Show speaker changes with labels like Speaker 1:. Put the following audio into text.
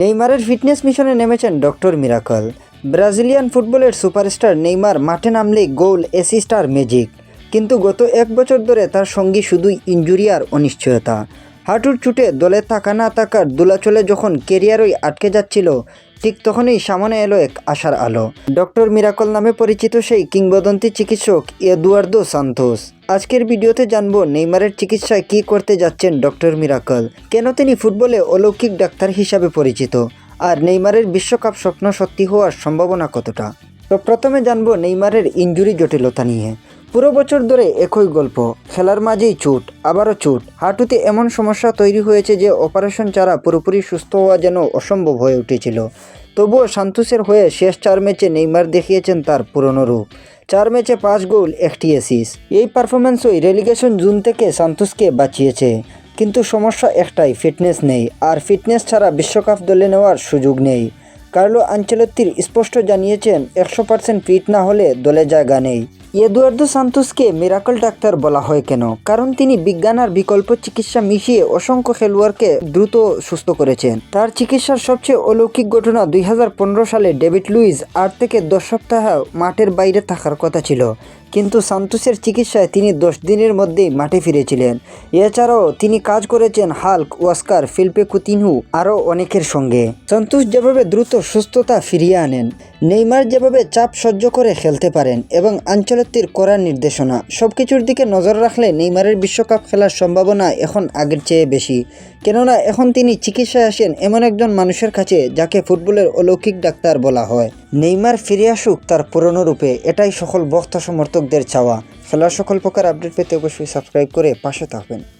Speaker 1: নেইমারের ফিটনেস মিশনে নেমেছেন ডক্টর মিরাকল। ব্রাজিলিয়ান ফুটবলের সুপারস্টার নেইমার মাঠে নামলেই গোল, অ্যাসিস্ট আর ম্যাজিক। কিন্তু গত এক বছর ধরে তার সঙ্গী শুধুই ইঞ্জুরি আর অনিশ্চয়তা। হাঁটুর চুটে দলে থাকা না থাকার দোলাচলে যখন কেরিয়ারই আটকে যাচ্ছিল ঠিক তখনই সামনে এলো এক আশার আলো। ডক্টর মিরাকল নামে পরিচিত সেই কিংবদন্তি চিকিৎসক এদুয়ার্দো সান্তোস। আজকের ভিডিওতে জানব নেইমারের চিকিৎসায় কী করতে যাচ্ছেন ডক্টর মিরাকল। কেন তিনি ফুটবলে অলৌকিক ডাক্তার হিসাবে পরিচিত? আর নেইমারের বিশ্বকাপ স্বপ্ন সত্যি হওয়ার সম্ভাবনা কতটা? তো প্রথমে জানব নেইমারের ইঞ্জুরি জটিলতা নিয়ে। পুরো বছর ধরে একই গল্প। খেলার মাঝেই চুট আবারও চুট হাঁটুতে এমন সমস্যা তৈরি হয়েছে যে অপারেশন ছাড়া পুরোপুরি সুস্থ হওয়া যেন অসম্ভব হয়ে উঠেছিল। তবুও সান্তোসের হয়ে শেষ চার ম্যাচে নেইমার দেখিয়েছেন তার পুরনো রূপ। চার ম্যাচে পাঁচ গোল, একটি অ্যাসিস এই পারফরমেন্সই রেলিগেশন জুন থেকে সান্তোসকে বাঁচিয়েছে। কিন্তু সমস্যা একটাই ফিটনেস নেই। আর ফিটনেস ছাড়া বিশ্বকাপ দলে নেওয়ার সুযোগ নেই। কার্লো আঞ্চলত্তির স্পষ্ট জানিয়েছেন, একশো পার্সেন্ট ফিট না হলে দলে জায়গা নেই। এদুয়ার্দো সান্তোসকে মিরাকল ডাক্তার বলা হয় কেন? কারণ তিনি বিজ্ঞান আর বিকল্প চিকিৎসা মিশিয়ে অসংখ্য খেলোয়াড়কে দ্রুত সুস্থ করেছেন। তার চিকিৎসার সবচেয়ে অলৌকিক ঘটনা দুই হাজার পনেরো সালে ডেভিড লুইস আট থেকে দশ সপ্তাহ মাঠের বাইরে থাকার কথা ছিল। কিন্তু সান্তোসের চিকিৎসায় তিনি দশ দিনের মধ্যেই মাঠে ফিরেছিলেন। এছাড়াও তিনি কাজ করেছেন হাল্ক, ওয়াস্কার, ফিল্পে কুতিনহু আরও অনেকের সঙ্গে। সন্তোষ যেভাবে দ্রুত সুস্থতা ফিরিয়ে আনেন। নেইমার যেভাবে চাপ সহ্য করে খেলতে পারেন এবং আঞ্চলত্বের করার নির্দেশনা সব কিছুর দিকে নজর রাখলে নেইমারের বিশ্বকাপ খেলার সম্ভাবনা এখন আগের চেয়ে বেশি। কেননা এখন তিনি চিকিৎসায় আসেন এমন একজন মানুষের কাছে যাকে ফুটবলের অলৌকিক ডাক্তার বলা হয়। নেইমার ফিরে আসুক তার পুরনো রূপে, এটাই সকল ভক্ত সমর্থকদের চাওয়া। খেলার সকল প্রকার আপডেট পেতে অবশ্যই সাবস্ক্রাইব করে পাশে থাকবেন।